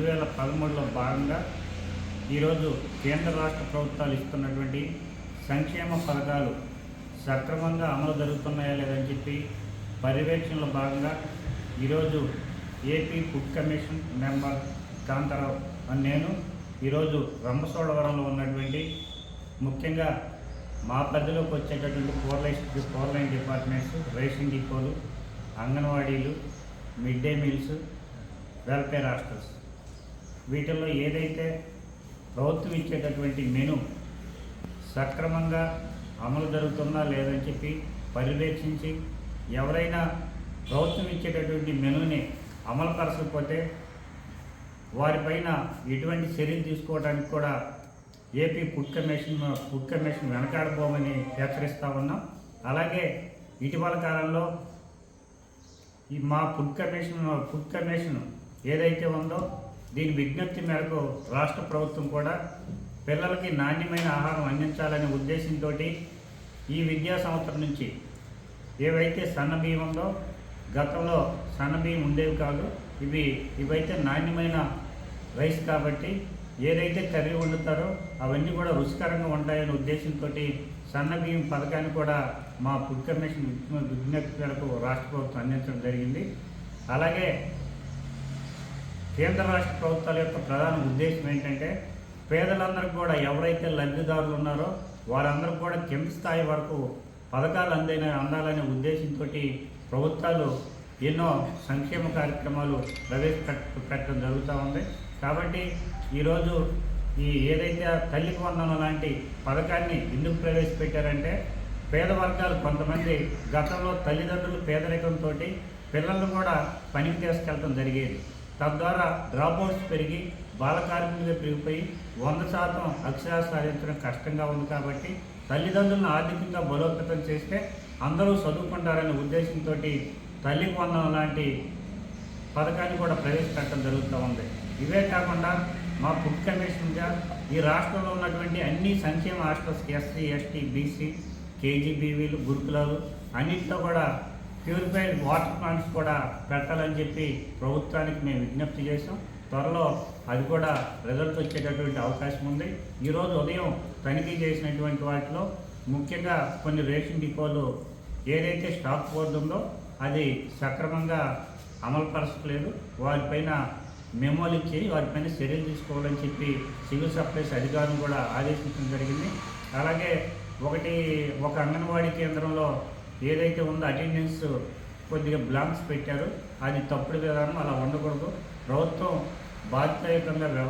రెండు వేల పదమూడులో భాగంగా ఈరోజు కేంద్ర రాష్ట్ర ప్రభుత్వాలు ఇస్తున్నటువంటి సంక్షేమ పథకాలు సక్రమంగా అమలు జరుగుతున్నాయా లేదని చెప్పి పర్యవేక్షణలో భాగంగా ఈరోజు AP food commission member Kantharao అని నేను ఈరోజు రంభసోడవరంలో ఉన్నటువంటి ముఖ్యంగా మా పరిధిలోకి వచ్చేటటువంటి four line four line departments ration డిపోలు అంగన్వాడీలు mid day meals welfare hostels. వీటిల్లో ఏదైతే ప్రభుత్వం ఇచ్చేటటువంటి మెను సక్రమంగా అమలు జరుగుతుందా లేదని చెప్పి పర్యవేక్షించి ఎవరైనా ప్రభుత్వం ఇచ్చేటటువంటి మెనూని అమలు పరచకపోతే వారిపైన ఎటువంటి చర్యలు తీసుకోవడానికి కూడా AP food commission food commission వెనకాడబోమని హెచ్చరిస్తూ ఉన్నాం. అలాగే ఇటీవల కాలంలో ఈ మా ఫుడ్ కమిషన్ ఫుడ్ కమిషన్ ఏదైతే ఉందో దీని విజ్ఞప్తి మేరకు రాష్ట్ర ప్రభుత్వం కూడా పిల్లలకి నాణ్యమైన ఆహారం అందించాలనే ఉద్దేశంతో ఈ విద్యా సంవత్సరం నుంచి ఏవైతే సన్న బియ్యం ఉందో గతంలో సన్న బియ్యం ఉండేవి కాదు ఇవి ఇవైతే నాణ్యమైన రైస్ కాబట్టి ఏదైతే కర్రీ వండుతారో అవన్నీ కూడా రుచికరంగా ఉంటాయనే ఉద్దేశంతో సన్న బియ్యం పథకాన్ని కూడా మా ఫుడ్ కమిషన్ విజ్ఞప్తి మేరకు రాష్ట్ర ప్రభుత్వం అందించడం జరిగింది. అలాగే కేంద్ర రాష్ట్ర ప్రభుత్వాల యొక్క ప్రధాన ఉద్దేశం ఏంటంటే పేదలందరికీ కూడా ఎవరైతే లబ్ధిదారులు ఉన్నారో వారందరూ కూడా కింద స్థాయి వరకు పథకాలు అందిన అందాలనే ఉద్దేశంతో ప్రభుత్వాలు ఎన్నో సంక్షేమ కార్యక్రమాలు ప్రవేశపెట్ట పెట్టడం జరుగుతూ ఉంది. కాబట్టి ఈరోజు ఈ ఏదైతే తల్లికి వందనం లాంటి పథకాన్ని ఎందుకు ప్రవేశపెట్టారంటే పేద వర్గాలు కొంతమంది గతంలో తల్లిదండ్రులు పేదరికంతో పిల్లలను కూడా పనికి తీసుకెళ్ళడం జరిగేది. తద్వారా డ్రాప్అవుట్స్ పెరిగి బాలకార్మికులు పెరిగిపోయి వంద శాతం అక్షరాలు సాధించడం కష్టంగా ఉంది కాబట్టి తల్లిదండ్రులను ఆర్థికంగా బలోపేతం చేస్తే అందరూ చదువుకుంటారనే ఉద్దేశంతో తల్లికి వందం లాంటి పథకాన్ని కూడా ప్రవేశపెట్టడం జరుగుతూ ఉంది. ఇవే కాకుండా మా ఫుడ్ కమిషన్గా ఈ రాష్ట్రంలో ఉన్నటువంటి అన్ని సంక్షేమ హాస్టల్స్ ఎస్సీ ఎస్టీ బీసీ కేజీబీవీలు గురుకులాలు అన్నింటిలో కూడా ప్యూరిఫైడ్ వాటర్ ప్లాంట్స్ కూడా పెట్టాలని చెప్పి ప్రభుత్వానికి మేము విజ్ఞప్తి చేసాం త్వరలో అది కూడా రిజల్ట్ వచ్చేటటువంటి అవకాశం ఉంది. ఈరోజు ఉదయం తనిఖీ చేసినటువంటి వాటిలో ముఖ్యంగా కొన్ని రేషన్ డిపోలు ఏదైతే స్టాక్ బోర్డు ఉందో అది సక్రమంగా అమలుపరచట్లేదు. వారిపైన మెమోలు ఇచ్చి వారిపైన చర్యలు తీసుకోవాలని చెప్పి సివిల్ సప్లైస్ అధికారులు కూడా ఆదేశించడం జరిగింది. అలాగే ఒకటి ఒక అంగన్వాడీ కేంద్రంలో ఏదైతే ఉందో అటెండెన్స్ కొద్దిగా బ్లాంక్స్ పెట్టారు అది తప్పుడు విధానం అలా ఉండకూడదు. ప్రభుత్వం బాధ్యతాయుతంగా వ్యవ